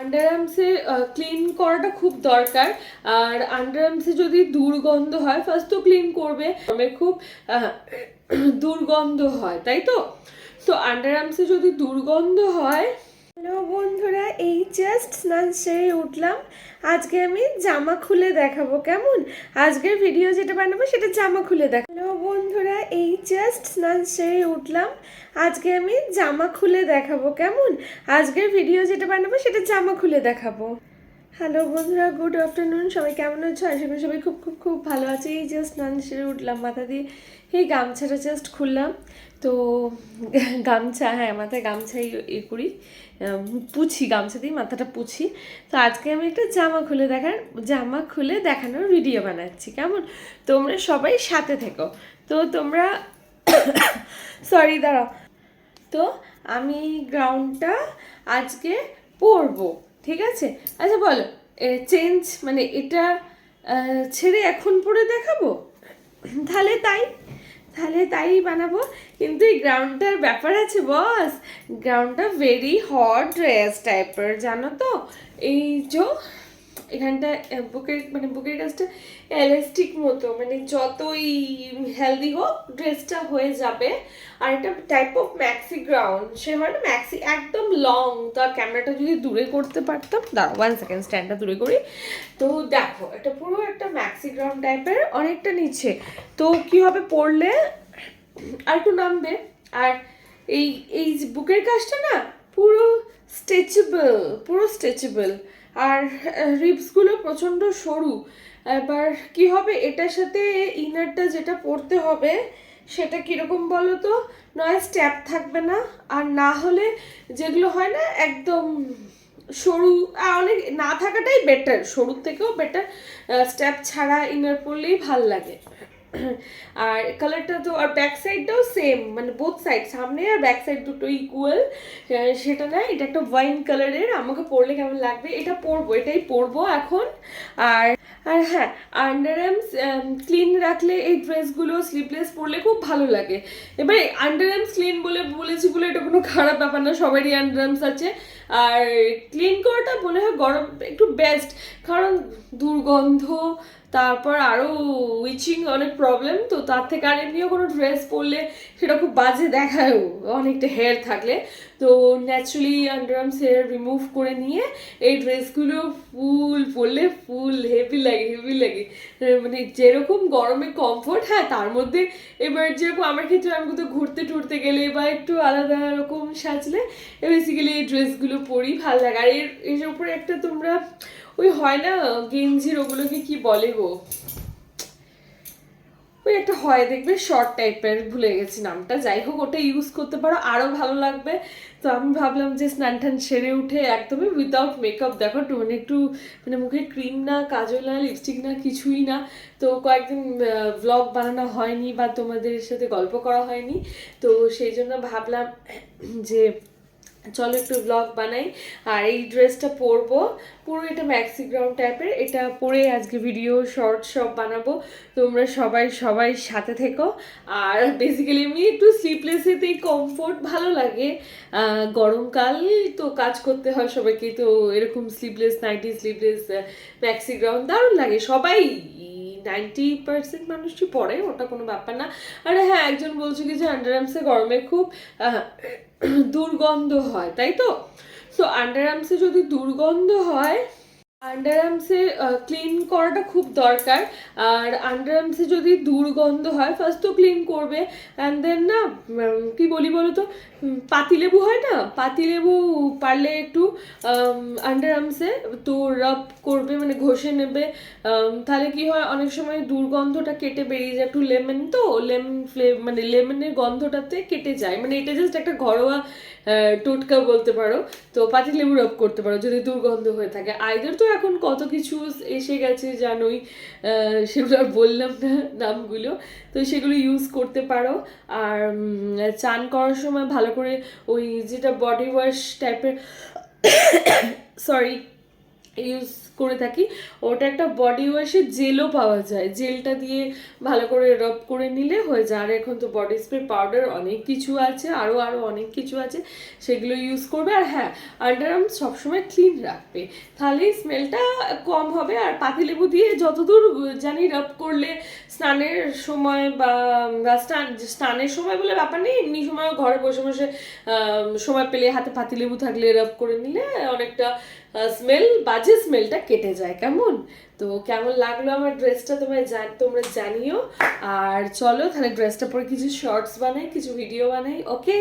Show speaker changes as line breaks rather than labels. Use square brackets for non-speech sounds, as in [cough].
আন্ডারআর্মসে clean করাটা খুব দরকার। আর আন্ডারআর্মসে যদি দুর্গন্ধ হয় ফার্স্ট তো ক্লিন করবে। আমার খুব দুর্গন্ধ হয়, তাই তো? তো আন্ডারআর্মসে যদি দুর্গন্ধ হয় হ্যালো বন্ধুরা, এই জাস্ট স্নান সেরে উঠলাম। আজকে আমি জামা খুলে দেখাবো, কেমন? আজকের ভিডিও যেটা বানাবো সেটা জামা খুলে দেখাবো হ্যালো বন্ধুরা, এই জাস্ট স্নান সেরে উঠলাম। আজকে আমি জামা খুলে দেখাবো, কেমন? আজকের ভিডিও যেটা বানাবো সেটা জামা খুলে দেখাবো। হ্যালো বন্ধুরা গুড আফটারনুন সবাই কেমন আছো? আশা করি সবাই খুব খুব খুব ভালো আছে। এই জাস্ট স্নান সেরে উঠলাম মাথা দিয়ে। এই গামছাটা জাস্ট খুললাম। তো গামছা হ্যাঁ মাথায় গামছাই এ করি। পুছি, গামছা দিয়ে মাথাটা পুছি। তো আজকে আমি একটা জামা খুলে দেখার, জামা খুলে দেখানোর ভিডিও বানাচ্ছি, কেমন? তোমরা সবাই সাথে থেকো। তো তোমরা সরি দাঁড়াও। তো আমি গ্রাউন্ডটা আজকে পরবো। ঠিক আছে? আচ্ছা বলো চেঞ্জ মানে এটা ছেড়ে এখন পরে দেখাবো? তাহলে তাই তাহলে তাই বানাবো। কিন্তু এই গ্রাউন্ডটার ব্যাপার আছে বস গ্রাউন্ডটা ভেরি হট ড্রেস টাইপের জানো তো? এই যে এখানটা বুকের মানে বুকের কাজটা এলাস্টিক মতো মানে যতই হেলদি হোক, ড্রেসটা হয়ে যাবে। আর এটা টাইপ অফ ম্যাক্সি গ্রাউন্ড সে হয় না ম্যাক্সি একদম লং তার ক্যামেরাটা যদি দূরে করতে পারতাম, দাঁড়াও ওয়ান সেকেন্ড স্ট্যান্ডটা দূরে করি। তো দেখো, এটা পুরো একটা ম্যাক্সি গ্রাউন্ড টাইপের অনেকটা নিচে। তো কি হবে পড়লে আর একটু নামবে। আর এই এই বুকের কাজটা না, পুরো স্ট্রেচেবল পুরো স্ট্রেচেবল আর রিপসগুলো প্রচণ্ড সরু। এবার কি হবে? এটার সাথে ইনারটা যেটা পরতে হবে, সেটা কীরকম বলো তো? নয় স্ট্যাপ থাকবে না, আর না হলে যেগুলো হয় না, একদম সরু অনেক, না থাকাটাই বেটার সরুর থেকেও বেটার স্ট্যাপ ছাড়া ইনার পরলেই ভালো লাগে। [clears throat] আর কালারটা তো, আর ব্যাক সাইডটাও সেম মানে বোথ সাইড সামনে আর ব্যাক সাইড দুটো ইকুয়াল সেটা না, এটা একটা ওয়াইন কালারের আমাকে পরলে কেমন লাগবে? এটা পরবো, এটাই পরবো এখন। আর আর হ্যাঁ আন্ডারআর্মস ক্লিন রাখলে এই ড্রেসগুলো স্লিভলেস পরলে খুব ভালো লাগে। এবারে আন্ডারআর্মস ক্লিন বলে বলেছি বলে এটা কোনো খারাপ ব্যাপার না, সবারই আন্ডারআর্মস আছে। আর ক্লিন করাটা মনে হয় গরম, একটু বেস্ট কারণ দুর্গন্ধ, তারপর আরও উইচিং অনেক প্রবলেম তো তার থেকে আর এমনিও কোনো ড্রেস পরলে সেটা খুব বাজে দেখায়ও, অনেকটা হেয়ার থাকলে। তো ন্যাচারালি আন্ডারআর্মস হেয়ার রিমুভ করে নিয়ে এই ড্রেসগুলো ফুল, পরলে ফুল হেভি লাগে হেভি লাগে। মানে যেরকম গরমে কমফোর্ট হ্যাঁ তার মধ্যে এবার যেরকম আমার ক্ষেত্রে আমি কোথাও ঘুরতে টুরতে গেলে বা একটু আলাদা রকম সাজলে বেসিক্যালি এই ড্রেসগুলো পরি, ভালো লাগে। আর এর এর উপরে একটা তোমরা, ওই হয় না, গেঞ্জির ওগুলোকে কি বলে গো? ওই একটা হয়, দেখবে শর্ট টাইপের ভুলে গেছি নামটা। যাই হোক, ওটা ইউজ করতে পারো আরও ভালো লাগবে। তো আমি ভাবলাম যে স্নান টান সেরে উঠে একদমই উইদাউট মেকআপ দেখো মানে একটু মানে মুখে ক্রিম না, কাজল না লিপস্টিক না, কিছুই না। তো কয়েকদিন ব্লগ বানানো হয়নি বা তোমাদের সাথে গল্প করা হয়নি। তো সেই জন্য ভাবলাম যে চলো একটু ব্লগ বানাই। আর এই ড্রেসটা পরবো। পুরো এটা ম্যাক্সি গ্রাউন্ড টাইপের এটা পরে আজকে ভিডিও শর্ট সব বানাবো। তোমরা সবাই সবাই সাথে থেকো। আর বেসিক্যালি এমনি একটু স্লিপলেসেতেই কমফোর্ট ভালো লাগে। গরমকাল তো কাজ করতে হয় সবাইকে। তো এরকম sleepless nighty sleepless maxi ground দারুণ লাগে। সবাই নাইনটি পার্সেন্ট মানুষই পরে ওটা কোনো ব্যাপার না। আরে হ্যাঁ একজন বলছে কি যে আন্ডারআর্মসে গরমে খুব দুর্গন্ধ হয়, তাই তো? সো আন্ডারআর্মসে যদি দুর্গন্ধ হয় আন্ডারআর্মসে ক্লিন করাটা খুব দরকার। আর আন্ডারআর্মসে যদি দুর্গন্ধ হয় ফার্স্ট তো ক্লিন করবে। অ্যান্ড দেন না কি বলি বলো তো পাতিলেবু হয় না? পাতিলেবু পারলে একটু আন্ডারআর্মসে তো রাব করবে মানে ঘষে নেবে। তাহলে কি হয়, অনেক সময় দুর্গন্ধটা কেটে বেরিয়ে যায়। একটু লেমন তো লেমন ফ্লে মানে লেমনের গন্ধটাতে কেটে যায়। মানে এটা জাস্ট একটা ঘরোয়া টোটকা বলতে পারো। তো পাতিলেবু রব করতে পারো, যদি দুর্গন্ধ হয়ে থাকে। আইদার তো এখন কত কিছু এসে গেছে জানোই সেগুলো আর বললাম না নামগুলো। তো সেগুলো ইউজ করতে পারো। আর চান করার সময় ভালো করে ওই যেটা বডি ওয়াশ টাইপের সরি ইউজ করে থাকি। ওটা একটা বডি ওয়াশে জেলও পাওয়া যায়। জেলটা দিয়ে ভালো করে রব করে নিলে হয়ে যায়। আর এখন তো বডি স্প্রে পাউডার অনেক কিছু আছে আরও আরও অনেক কিছু আছে, সেগুলো ইউজ করবে। আর হ্যাঁ আন্ডার আর্ম সবসময় ক্লিন রাখবে। তাহলেই স্মেলটা কম হবে। আর পাতিলেবু দিয়ে যতদূর জানি রব করলে স্নানের সময় বা বা স্নান, স্নানের সময় বলে ব্যাপার নেই, এমনি সময় ঘরে বসে বসে সময় পেলে হাতে পাতিলেবু থাকলে রব করে নিলে অনেকটা স্মেল বাজে স্মেলটা কেটে যায়, কেমন? তো কেমন লাগল আমার ড্রেসটা তোমায় জান, তোমরা জানিও। আর চলো তাহলে ড্রেসটা পরে কিছু শর্টস বানাই, কিছু ভিডিও বানাই ওকে